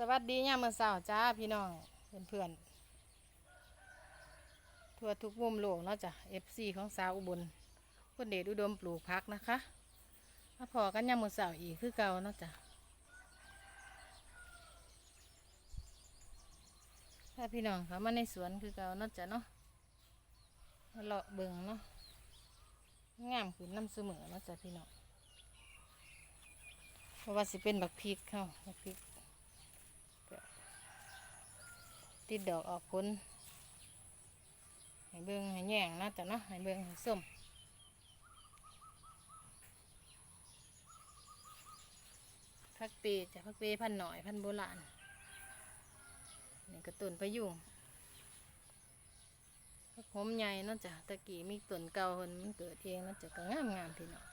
สวัสดีย่ามมื่อเช้าจ้าพี่น้องเพื่อนๆทั่วทุกมุมโลกเนาะจ้ะ FC ของสาวอุบลคุณเดชอุดมปลูกพักนะคะมาพอกันย่ามมื่อเช้าอีกคือเก่าเนาะจ้ะถ้าพี่น้องเขามาในสวนคือเก่าเนาะจ้ะเนาะเลาะเบิ่งเนาะงามขึ้นน้ำเสมอเนาะจ้ะพี่น้องเพราะว่าสิเป็นบักพริกเข้าบักพริก ติดดอกออกผลให้เบิ่งให้แย่งนะแต่เนาะให้เบิ่งให้ส้มพักปีจะพักปีพันหน่อยพันโบราณนี่ก็ต้นประยุงพักหอมใหญ่นาะจ้ะตะกี้มีต้นเก่าคนมันเกิดเองนาะจ้ะก็งามงามๆพี่น้อง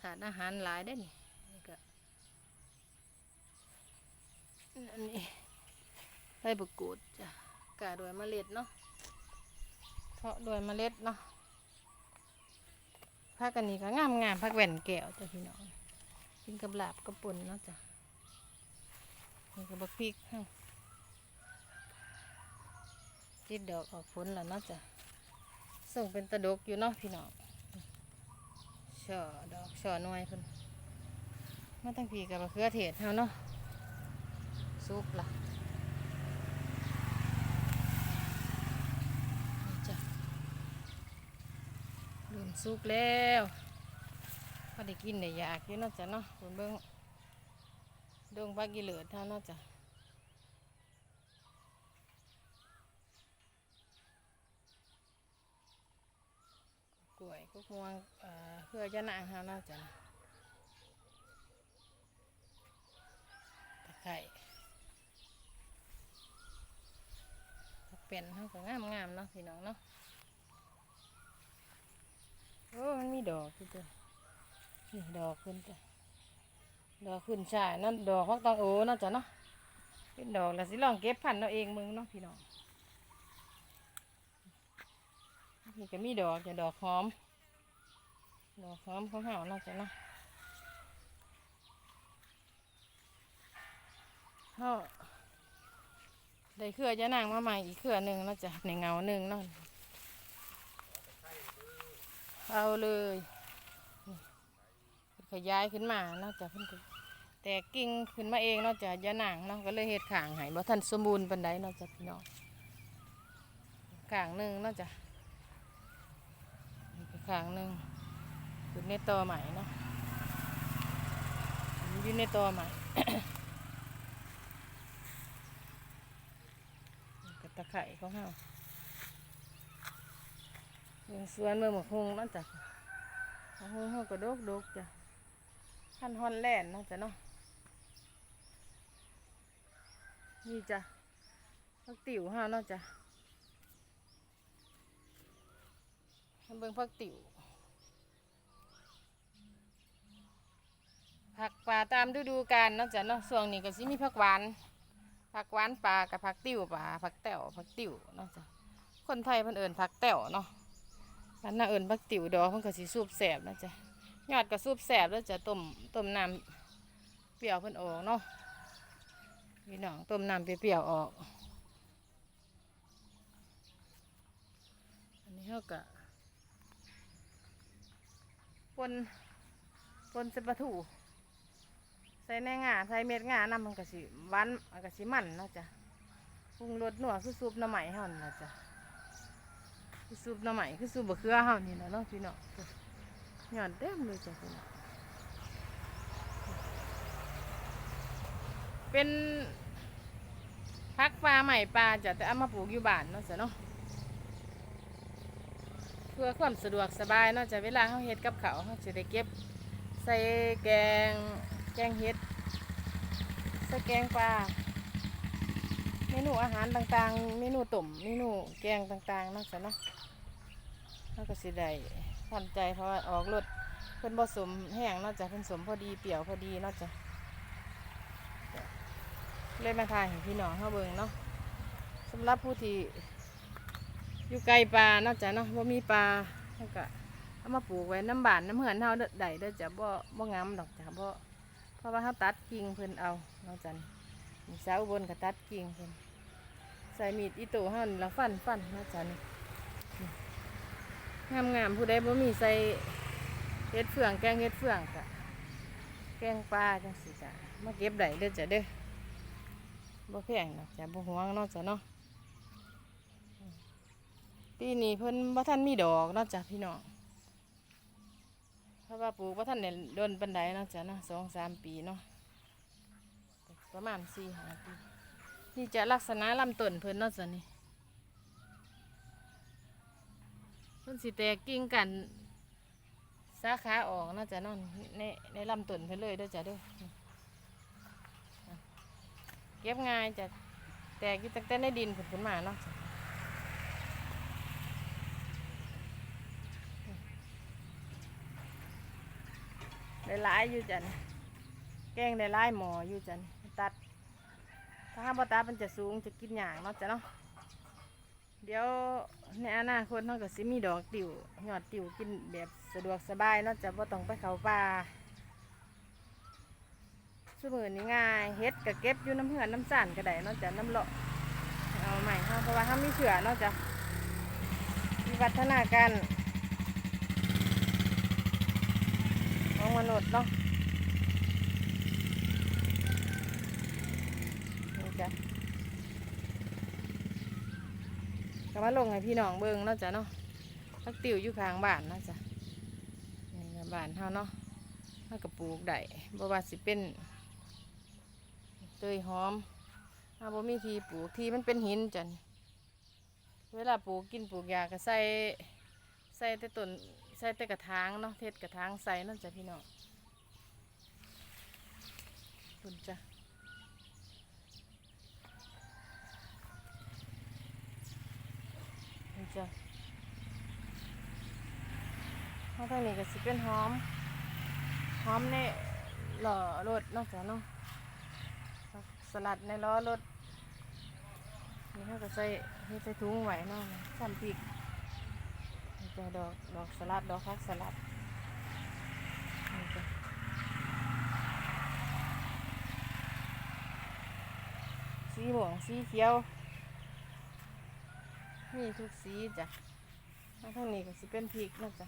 ถาดอาหารหลายได้นี่นี่ก็อันนี้ ใบบุกูดจ้ะกาด้วยเมล็ดเนาะเพาะด้วยเมล็ดเนาะผักอันนี้ก็งามงามๆผักแหวนแก้วจ้ะพี่น้องกินกับลาบกับปุ่นเนาะจ้ะนี่ก็บักพริกเฮาติดอกออกผลแล้วเนาะจ้ะส่งเป็นตะดกอยู่เนาะพี่น้องช่อดอกช่อหน่วยเพิ่นมาตั้งพีกับมะเขือเทศเฮาเนาะซุปล่ะจ้ะเริ่ม สุกแล้วพอได้กินได้อยากอยู่าจะเนาะเบิ่งเบิ่งดงพักกิเหลือดเท่าเนาจะกล้วยกุกม่วงเอ่อเพื่อจะนางเฮาเนาะจ้ะตะไคร้เป็นเขาก็งามงามๆเนาะพี่น้องเนาะ โอ้มันมีดอกที่ตัวนี่ดอกขึ้นจ้ะดอกขึ้นชายนั่นดอกพักตองโอเนาะจ้ะเนาะเป็นดอกแล้วสิลองเก็บพันธุ์เอาเองมึงเนาะพี่น้องนี่ก็มีดอกจะดอกหอม ดอกหอมของเฮาเนาะจ้ะเนาะเฮาได้เครือจะนางมาใหม่อีกเครือหนึ่งแล้วจ้ะในเงาหนึ่งเนาะ เอาเลยขยายขึ้นมาเนาะจะเพิ่นแต่กิ่งขึ้นมาเองเนาะจะยานางเนาะก็เลยเฮ็ดขางให้บ่ทันสมบูรณ์ปานใดเนาะจะพี่น้องขางหนึ่งเนาะจะขางหนึ่งขึ้นในตอใหม่เนาะอยู่ในตอใหม่กับตะไคร่ของเฮาเมื องสวนเมืองหมกฮงนั่นจ้ะหมกฮงเฮาก็ดกดกจ้ะพันฮอนแลนด์นาะจ้ะเนาะนี่จ้ะพักติ๋วเฮาเนาะจ้ะเบิ่งพักติ๋วผักป่าตามฤดูกาลเนาะจ้ะเนาะช่วงนี้ก็สิมีผักหวานผักหวานปลากับผักติ๋วปลาผักแต้วผักติ๋วเนาะจ้ะคนไทยเพิ่นเอิ้นผักแต้วเนาะ อันน่ะเอิ้นผักติ๋วดอกเพิ่นก็สิสูบแสบนะจ้ะยอดก็สูบแสบแล้วจะต้มต้มน้ำเปรี้ยวเพิ่นออกเนาะพี่น้องต้มน้ำเปรี้ยวออก อันนี้เฮาก็ปนปนเสปลาทูใส่ในงาใส่เม็ดงานำมันก็สิหวานมันก็สิมันนะจ้ะปรุงรสนัวคือซุปน้ำใหม่เฮานี่ล่ะจ้ะ คือซุปหน้ำใหม่คือซุปบะเขือเฮานี่นะเนาะพี่น้องหย่อนเต็มเลยจ้ะพี่น้องเป็นพักปลาใหม่ปลาจ้ะแต่เอามาปลูกอยู่บ้านเนาะจ้ะเนาะเพื่อความสะดวกสบายเนาะจ้ะเวลาเฮาเฮ็ดกับข้าเฮาสิได้เก็บใส่แกงแกงเห็ดใส่แกงปลาเมนูอาหารต่างๆ เมนูต้มเมนูแกงต่างๆเนาะจ้ะเนาะ เราก็สิได้ทันใจเพราะว่าออกรสเพิ่นผสมแห้งนาะจ้ะเพิ่นสมพอดีเปรี้ยวพอดีนาะจ้ะเลยมาทายพี่น้องเฮาเบิ่งเนาะสำหรับผู้ที่อยู่ไกลปลานาะจ้ะเนาะว่ามีปลาเฮาก็เอามาปลูกไว้น้ำบานน้ำเหือนเฮาเด้อใดเด้อจะบ่บ่งามดอกจ้ะบ่เพราะว่าเฮาตัดกิ่งเพิ่นเอาเนาะจันสาวบนกระตัดกิ่งเพิ่นใส่มีดอีโต้เฮานี่ละฟันฟันเนาะจ้ะนี่ งามงามๆผู้ใดบ่มีใส่เฮ็ดเฟืองแกงเฮ็ดเฟืองกะแกงปลาจังสิจ้ะมาเก็บได้เด้อจ้ะเด้อบ่แพงเนาะจ้ะบ่ห่วงเนาะจ้ะเนาะปีนี้เพิ่นบ่ทันมีดอกเนาะจ้ะพี่น้องเพราะว่าปลูกว่ท่านเนี่ยโดนปันไดเนาะจ้ะเนาะสองสามปีเนาะประมาณสี่ห้าปีนี่จะลักษณะลำต้นเพิ่นเนาะจ้ะนี่เพิ่นสิแตกกิ่งกันสาขาออกเนาจะนาะในในลำต้นเพิ่นเลยเด้อจ้ะเด้อเก็บง่ายจะแตกอยู่ตั้งแต่ในดินผุดขึ้นมาเนาะได้หลายอยู่จันแกงได้หลายหมออยู่จันตัด ถ้าห้ามบ่ตัดมันจะสูงจะกินหยางเนาะจ้ะเนาะ ดี๋ยวในอนาคตเราก็สิมีดอกติ่วยอดติ่วกินแบบสะดวกสบายเนาะจะบ่ต้องไปเขาป่าสมือนี่ง่ายเฮ็ดก็เก็บอยู่น้ำเหือนน้ำสั่นก็ได้เนาะจะน้ำเลาะเอาใหม่เฮาเพราะว่าเฮามีเสือเนาะจะวิวัฒนาการของมนุษย์เนาะนี่จ้ะ ก็มาลงให้พี่น้องเบิ่งเนาะจ้ะเนาะพักติวอยู่ข้างบ้านเนาะจ้ะนี่ก็บ้านเฮาเนาะเฮาก็ปลูกได้บ่ว่าสิเป็นเตยหอมเฮาบ่มีที่ปลูกที่มันเป็นหินจ้ะเวลาปลูกกินปลูกยาก็ใส่ใส่แต่ต้นใส่แต่กระถางเนาะเทศกระถางใส่นั่นจ้ะพี่น้องคุณจ้ะนี่ จ้ะข้างใต้นี่ก็สิเป็นหอม หอมในล่อรถนอกจากเนาะสลัดในล้อรถ นี่เขาก็ใส่นี่ใส่ถุงไหวเนาะซ้ำพริกจะดอกดอกสลัดดอกพักสลัดนี่จ้ะสีม่วงสีเขียว นี่ทุกสีจ้ะแล้วทางนี้ก็สิเป็นพริกนะจ้ะ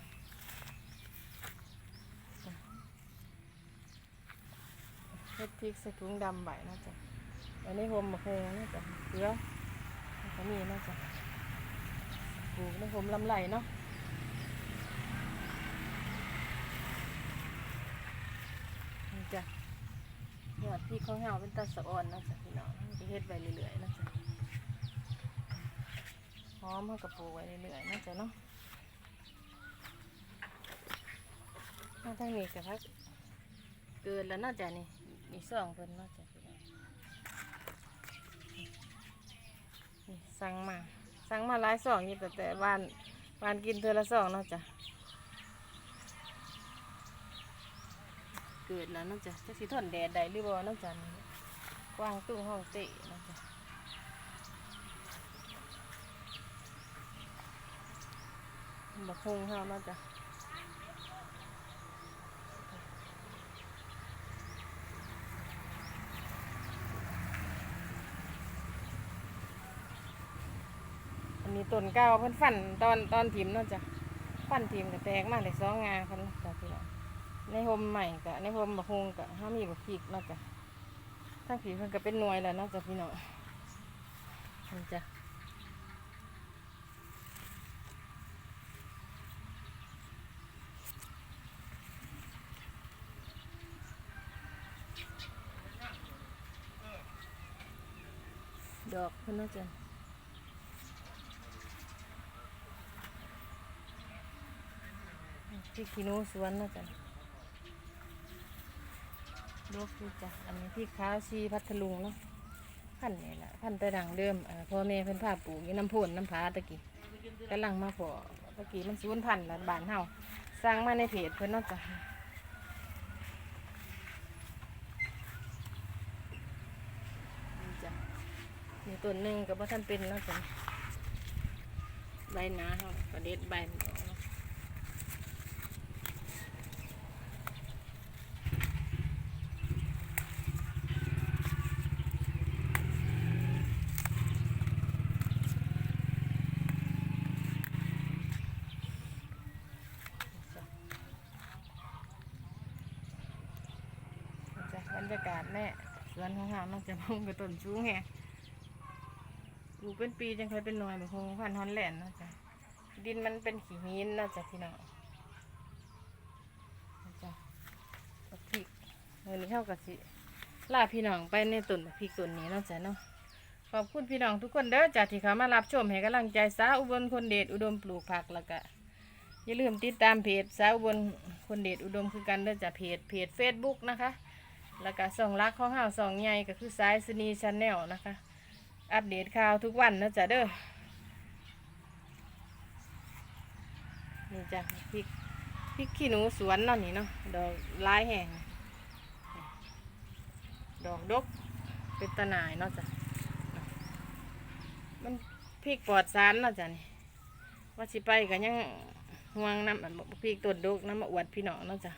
เฮ็ดพริกใส่ถุงดำใบนะจ๊ะอันนี้โฮมมะเขือนะจ๊ะเกลือแล้วก็มีนะจ๊ะปลูกในโฮมลำไหลเนาะนี่จ้ะยอดพี่ของเฮาเป็นตาสะอ่อนนะจ๊ะพี่น้องเฮ็ดไปเรื่อยๆนะ อมเฮากระปูไว้เรื่อยๆนะจ๊ะเนาะมาทางนี้ก็พักเกินแล้วเนาจะนี่นี่สองเพิ่นนาจะนี่สั่งมาสั่งมาหลายสองอยู่แต่แต่บ้านบ้านกินเทือละสองเนาจะเกิดแล้วเนาจะจะสิทนแดดได้หรือบ่เนาจะกว้างตู้ห้องเตะเนาจะ บักฮงเฮาเนาะจ๊ะอันนี้ต้นเก้าเพิ่นฟันตอนตอนถิ่มเนาะจ๊ะฟันถิ่มก็แตกมาเลยสองงาเพิ่นนาะจ๊ะพี่น้องในโฮมใหม่กะในโฮมบักฮงกะห้ามีบักพริกเนาะจ้ะทั้งผีเพิ่นก็เป็นหน่วยแล้วเนาะจ้ะพี่น้องจ้ะ ดอกเพิ่นเนาจะพริกขี้หนูสวนเนาะจ้ะลวกดูจ้ะอันนี้พี่ข้าวชีพัทลุงเนาะพันนี่แหละพันแต่ดังเดิมอพ่อแม่เพิ่นพาปลูกยี่น้ำพุนน้ำผาตะกี้กำลังมาพอตะกี้มันสูญพันธุ์แล้วบานเฮาสร้างมาในเพจเพิ่นเนาจะ ต้นหนึ่งกับว่าท่านเป็นแล้วจ้ะใบหนาเขาประเด็ดใบบรรยากาศแม่สวนของเราน้องจะมองกับต้นชูงแฮ ปลูกเป็นปีจังเคยเป็นหน่วยเหมือนคงพันฮอนแลนด์นะจ้ะดินมันเป็นขี้หินนาะจ้ะพี่น้องนะจ้ะบักพริกเงินนี้เท่ากับสิลาพี่น้องไปในต้นบักพริกต้นนี้นาะจ้ะเนาะขอบคุณพี่น้องทุกคนเด้อจ้ะที่เขามารับชมให้กำลังใจสาวอุบลคนเดชอุดมปลูกผักแล้วก็อย่าลืมติดตามเพจสาวอุบนคนเดชอุดมคือกันเด้อจากเพจเพจ Facebook นะคะ แล้วก็ส่องรักของเฮาส่องใหญ่ก็คือสายสนีชาแนลนะคะ อัปเดตข่าวทุกวันนะจ๊ะเด้อ นี่จ้ะพริกพริกขี้หนูสวนเนาะนี่เนาะดอกลายแห้งดอกดกเป็นตะนายเนาะจ้ะมันพริกปลอดสารเนาะจ้ะนี่ว่าสิไปกันยังห่วงน้ำพริกต้นดกน้ำมาอวดพี่น้องเนาะจ้ะ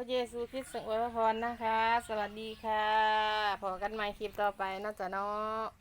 ระเยซูคริสต์ทรงอวยพรนะคะ สวัสดีค่ะพบกันใหม่คลิปต่อไปเนาจะเนาะ